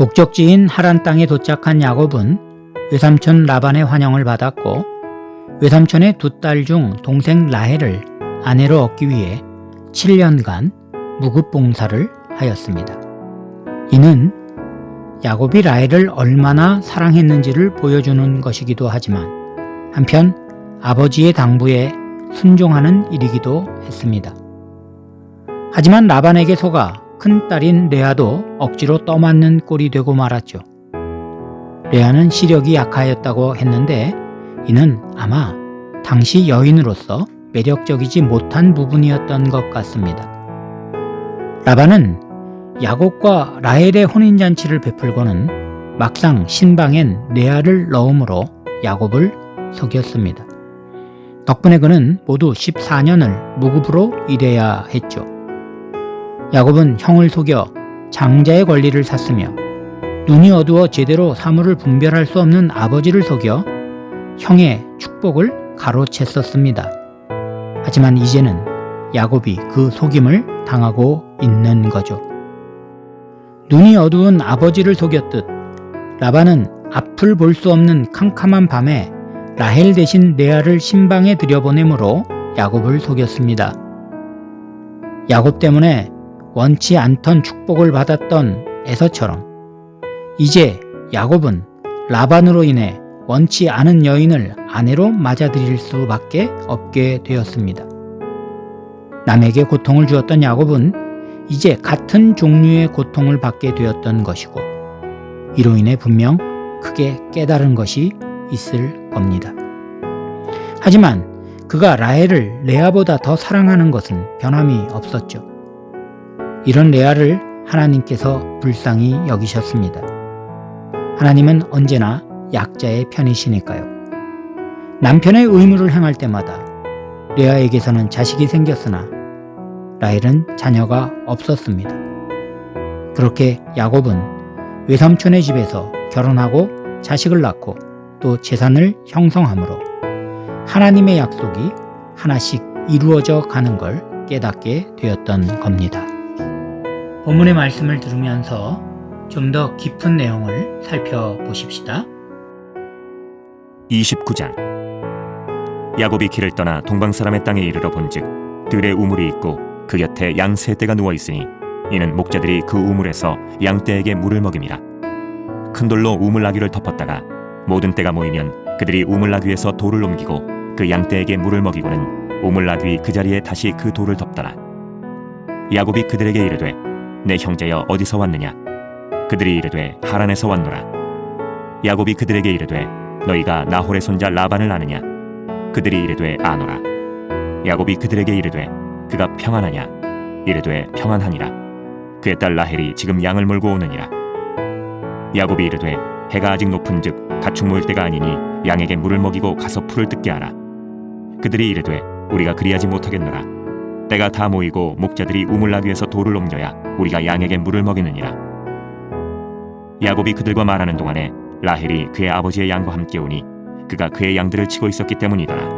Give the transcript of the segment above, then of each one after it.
목적지인 하란 땅에 도착한 야곱은 외삼촌 라반의 환영을 받았고 외삼촌의 두 딸 중 동생 라헬을 아내로 얻기 위해 7년간 무급 봉사를 하였습니다. 이는 야곱이 라헬을 얼마나 사랑했는지를 보여주는 것이기도 하지만 한편 아버지의 당부에 순종하는 일이기도 했습니다. 하지만 라반에게 속아 큰 딸인 레아도 억지로 떠맞는 꼴이 되고 말았죠. 레아는 시력이 약하였다고 했는데 이는 아마 당시 여인으로서 매력적이지 못한 부분이었던 것 같습니다. 라반은 야곱과 라헬의 혼인잔치를 베풀고는 막상 신방엔 레아를 넣음으로 야곱을 속였습니다. 덕분에 그는 모두 14년을 무급으로 일해야 했죠. 야곱은 형을 속여 장자의 권리를 샀으며 눈이 어두워 제대로 사물을 분별할 수 없는 아버지를 속여 형의 축복을 가로챘었습니다. 하지만 이제는 야곱이 그 속임을 당하고 있는 거죠. 눈이 어두운 아버지를 속였듯 라반은 앞을 볼 수 없는 캄캄한 밤에 라헬 대신 레아를 신방에 들여보내므로 야곱을 속였습니다. 야곱 때문에 원치 않던 축복을 받았던 에서처럼 이제 야곱은 라반으로 인해 원치 않은 여인을 아내로 맞아들일 수밖에 없게 되었습니다. 남에게 고통을 주었던 야곱은 이제 같은 종류의 고통을 받게 되었던 것이고 이로 인해 분명 크게 깨달은 것이 있을 겁니다. 하지만 그가 라헬을 레아보다 더 사랑하는 것은 변함이 없었죠. 이런 레아를 하나님께서 불쌍히 여기셨습니다. 하나님은 언제나 약자의 편이시니까요. 남편의 의무를 행할 때마다 레아에게서는 자식이 생겼으나 라헬은 자녀가 없었습니다. 그렇게 야곱은 외삼촌의 집에서 결혼하고 자식을 낳고 또 재산을 형성하므로 하나님의 약속이 하나씩 이루어져 가는 걸 깨닫게 되었던 겁니다. 본문의 말씀을 들으면서 좀 더 깊은 내용을 살펴보십시다. 29장. 야곱이 길을 떠나 동방 사람의 땅에 이르러 본즉 들에 우물이 있고 그 곁에 양 세 떼가 누워 있으니 이는 목자들이 그 우물에서 양 떼에게 물을 먹임이라. 큰 돌로 우물 나귀를 덮었다가 모든 떼가 모이면 그들이 우물 나귀에서 돌을 옮기고 그 양 떼에게 물을 먹이고는 우물 나귀 그 자리에 다시 그 돌을 덮더라. 야곱이 그들에게 이르되 내 형제여 어디서 왔느냐? 그들이 이르되 하란에서 왔노라. 야곱이 그들에게 이르되 너희가 나홀의 손자 라반을 아느냐? 그들이 이르되 아노라. 야곱이 그들에게 이르되 그가 평안하냐? 이르되 평안하니라. 그의 딸 라헬이 지금 양을 몰고 오느니라. 야곱이 이르되 해가 아직 높은즉 가축 모일 때가 아니니 양에게 물을 먹이고 가서 풀을 뜯게 하라. 그들이 이르되 우리가 그리하지 못하겠노라 때가 다 모이고 목자들이 우물나귀에서 돌을 옮겨야 우리가 양에게 물을 먹이느니라 야곱이 그들과 말하는 동안에 라헬이 그의 아버지의 양과 함께 오니 그가 그의 양들을 치고 있었기 때문이더라.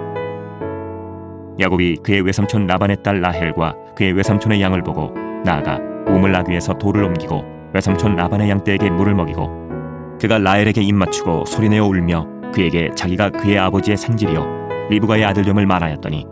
야곱이 그의 외삼촌 라반의 딸 라헬과 그의 외삼촌의 양을 보고 나아가 우물 나귀에서 돌을 옮기고 외삼촌 라반의 양떼에게 물을 먹이고 그가 라헬에게 입 맞추고 소리내어 울며 그에게 자기가 그의 아버지의 생질이요 리브가의 아들됨을 말하였더니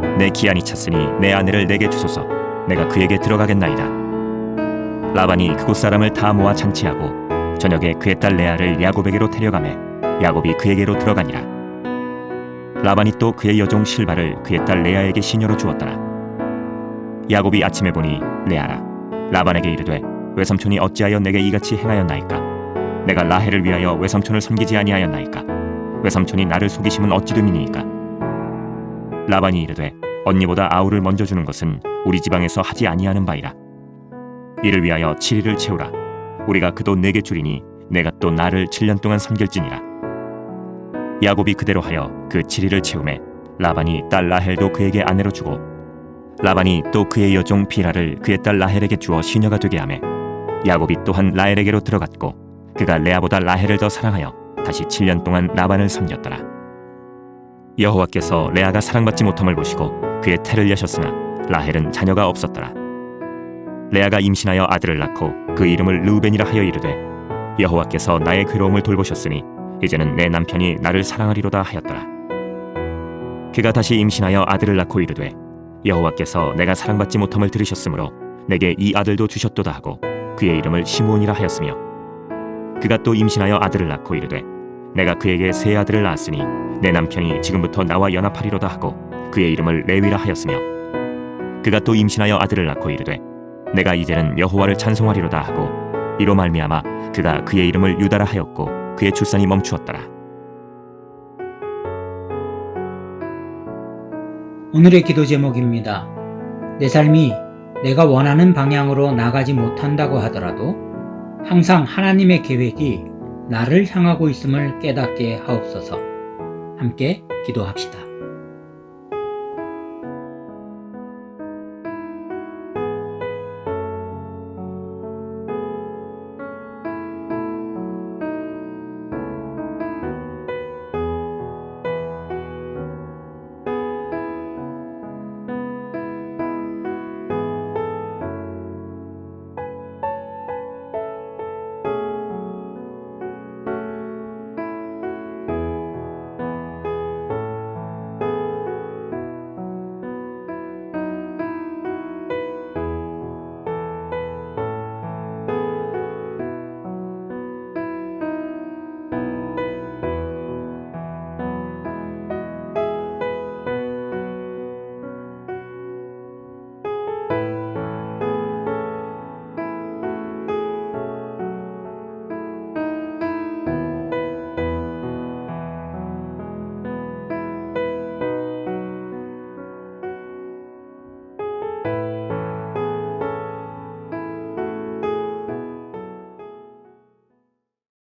내 기한이 찼으니 내 아내를 내게 주소서 내가 그에게 들어가겠나이다. 라반이 그곳 사람을 다 모아 잔치하고 저녁에 그의 딸 레아를 야곱에게로 데려가매 야곱이 그에게로 들어가니라. 라반이 또 그의 여종 실바를 그의 딸 레아에게 시녀로 주었더라. 야곱이 아침에 보니 레아라 라반에게 이르되 외삼촌이 어찌하여 내게 이같이 행하였나이까? 내가 라헬을 위하여 외삼촌을 섬기지 아니하였나이까? 외삼촌이 나를 속이심은 어찌 됨이니이까? 라반이 이르되 언니보다 아우를 먼저 주는 것은 우리 지방에서 하지 아니하는 바이라. 이를 위하여 7일을 채우라. 우리가 그돈 내게 주리니 내가 또 나를 7년 동안 섬길지니라. 야곱이 그대로 하여 그 7일을 채우매 라반이 딸 라헬도 그에게 아내로 주고 라반이 또 그의 여종 비라를 그의 딸 라헬에게 주어 시녀가 되게 하매 야곱이 또한 라헬에게로 들어갔고 그가 레아보다 라헬을 더 사랑하여 다시 7년 동안 라반을 섬겼더라. 여호와께서 레아가 사랑받지 못함을 보시고 그의 태를 여셨으나 라헬은 자녀가 없었더라. 레아가 임신하여 아들을 낳고 그 이름을 르우벤이라 하여 이르되 여호와께서 나의 괴로움을 돌보셨으니 이제는 내 남편이 나를 사랑하리로다 하였더라. 그가 다시 임신하여 아들을 낳고 이르되 여호와께서 내가 사랑받지 못함을 들으셨으므로 내게 이 아들도 주셨도다 하고 그의 이름을 시므온이라 하였으며 그가 또 임신하여 아들을 낳고 이르되 내가 그에게 세 아들을 낳았으니 내 남편이 지금부터 나와 연합하리로다 하고 그의 이름을 레위라 하였으며 그가 또 임신하여 아들을 낳고 이르되 내가 이제는 여호와를 찬송하리로다 하고 이로 말미암아 그가 그의 이름을 유다라 하였고 그의 출산이 멈추었더라. 오늘의 기도 제목입니다. 내 삶이 내가 원하는 방향으로 나가지 못한다고 하더라도 항상 하나님의 계획이 나를 향하고 있음을 깨닫게 하옵소서. 함께 기도합시다.